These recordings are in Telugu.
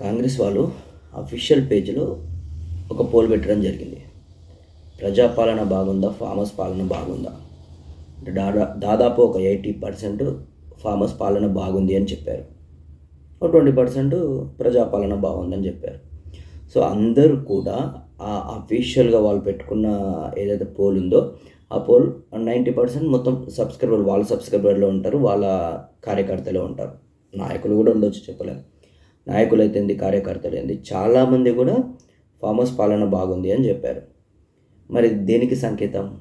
కాంగ్రెస్ వాళ్ళు అఫీషియల్ పేజ్లో ఒక పోల్ పెట్టడం జరిగింది. ప్రజాపాలన బాగుందా? ఫార్మర్స్ పాలన బాగుందా? అంటే దాదా దాదాపు ఒక ఎయిటీ పర్సెంట్ ఫార్మర్స్ పాలన బాగుంది అని చెప్పారు. ఒక ట్వంటీ పర్సెంట్ ప్రజాపాలన బాగుందని చెప్పారు. సో అందరూ కూడా ఆ అఫీషియల్గా వాళ్ళు పెట్టుకున్న ఏదైతే పోల్ ఉందో ఆ పోల్ నైంటీ పర్సెంట్ మొత్తం సబ్స్క్రైబర్ వాళ్ళ సబ్స్క్రైబర్లో ఉంటారు వాళ్ళ కార్యకర్తలే ఉంటారు. నాయకులు కూడా ఉండొచ్చు చెప్పలేము నాయకులైతేంది కార్యకర్తలైంది ఏంది కార్యకర్తలు చాలామంది కూడా ఫామస్ పాలన బాగుంది అని చెప్పారు. మరి దేనికి సంకేతం?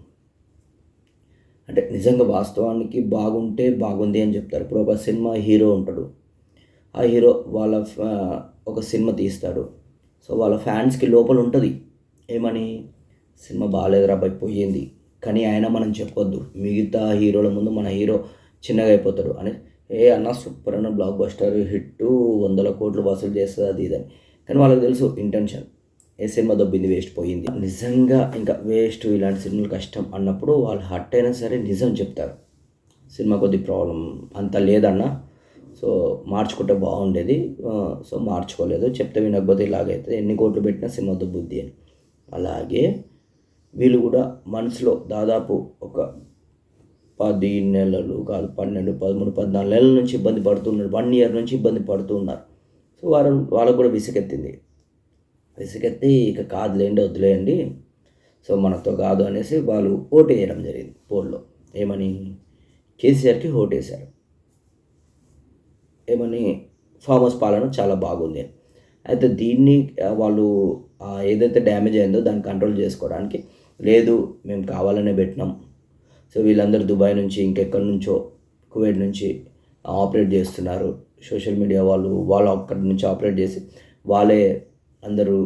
అంటే నిజంగా వాస్తవానికి బాగుంటే బాగుంది అని చెప్తారు. ఇప్పుడు ఒక సినిమా హీరో ఉంటాడు. ఆ హీరో వాళ్ళ ఒక సినిమా తీస్తాడు. సో వాళ్ళ ఫ్యాన్స్కి లోపల ఉంటుంది. ఏమని? సినిమా బాగాలేదురా అబ్బాయి పోయింది. కానీ ఆయన మనం చెప్పొద్దు. మిగతా హీరోల ముందు మన హీరో చిన్నగా అయిపోతాడు అని ఏ అన్న సూపర్ అన్న బ్లాక్ బస్టర్ హిట్ వందల కోట్లు వసూలు చేస్తుంది అది ఇదని. కానీ వాళ్ళకి తెలుసు ఇంటెన్షన్ ఏ సినిమా దొబ్బింది వేస్ట్ పోయింది. నిజంగా ఇంకా వేస్ట్ ఇలాంటి సినిమాలు కష్టం అన్నప్పుడు వాళ్ళు హట్ అయినా సరే నిజం చెప్తారు. సినిమా కొద్ది ప్రాబ్లం అంత లేదన్న. సో మార్చుకుంటే బాగుండేది. సో మార్చుకోలేదు. చెప్తే వినకపోతే ఇలాగైతే ఎన్ని కోట్లు పెట్టినా సినిమా దొబ్బుద్ది అని. అలాగే వీళ్ళు కూడా మనసులో దాదాపు ఒక పది నెలలు కాదు పన్నెండు పదమూడు పద్నాలుగు నెలల నుంచి ఇబ్బంది పడుతున్నారు. వన్ ఇయర్ నుంచి ఇబ్బంది పడుతూ ఉన్నారు సో వారు వాళ్ళకు కూడా విసుగెత్తింది. విసుగెత్తి ఇక కాదులేండి వదిలేయండి సో మనతో కాదు అనేసి వాళ్ళు ఓటు వేయడం జరిగింది పోల్లో. ఏమని? కేసీఆర్కి ఓటు వేశారు. ఏమని? ఫామ్ హౌస్ పాలన చాలా బాగుంది. అయితే దీన్ని వాళ్ళు ఏదైతే డ్యామేజ్ అయిందో దాన్ని కంట్రోల్ చేసుకోవడానికి లేదు మేము కావాలనే పెట్టినాం. సో వీళ్ళందరూ దుబాయ్ నుంచి ఇంకెక్కడి నుంచో కువైట్ నుంచి ఆపరేట్ చేస్తున్నారు. సోషల్ మీడియా వాళ్ళు వాళ్ళు అక్కడి నుంచి ఆపరేట్ చేసి వాళ్ళే అందరూ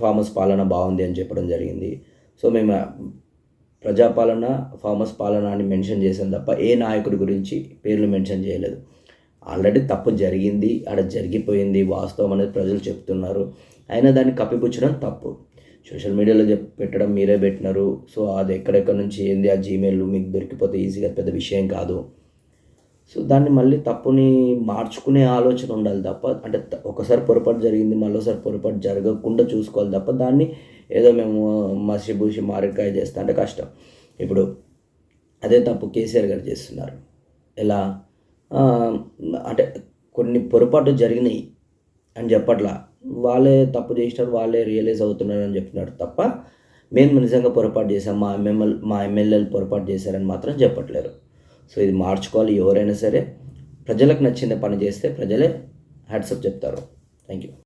ఫార్మర్స్ పాలన బాగుంది అని చెప్పడం జరిగింది. సో మేము ప్రజాపాలన ఫార్మర్స్ పాలన అని మెన్షన్ చేసాం తప్ప ఏ నాయకుడి గురించి పేర్లు మెన్షన్ చేయలేదు. ఆల్రెడీ తప్పు జరిగింది అక్కడ జరిగిపోయింది వాస్తవం అనేది ప్రజలు చెప్తున్నారు. అయినా దాన్ని కప్పిపుచ్చడం తప్పు. సోషల్ మీడియాలో చెప్ పెట్టడం మీరే పెట్టినారు. సో అది ఎక్కడెక్కడ నుంచి ఏంది? ఆ జీమెయిల్ మీకు దొరికిపోతే ఈజీగా పెద్ద విషయం కాదు. సో దాన్ని మళ్ళీ తప్పుని మార్చుకునే ఆలోచన ఉండాలి తప్ప అంటే త- ఒకసారి పొరపాటు జరిగింది మళ్ళీసారి పొరపాటు జరగకుండా చూసుకోవాలి తప్ప దాన్ని ఏదో మేము మసిబూసి మారికాయ చేస్తా అంటే కష్టం. ఇప్పుడు అదే తప్పు కేసీఆర్ గారు చేస్తున్నారు. ఎలా? అంటే కొన్ని పొరపాటు జరిగినాయి అని చెప్పట్లా. వాళ్ళే తప్పు చేసినారు వాళ్ళే రియలైజ్ అవుతున్నారు అని చెప్తున్నారు తప్ప మేము నిజంగా పొరపాటు చేసాం మా ఎమ్మెల్యే మా ఎమ్మెల్యేలు పొరపాటు చేశారని మాత్రం చెప్పట్లేరు. సో ఇది మార్చుకోవాలి ఎవరైనా సరే ప్రజలకు నచ్చిన పని చేస్తే ప్రజలే హ్యాట్సప్ చెప్తారు. Thank you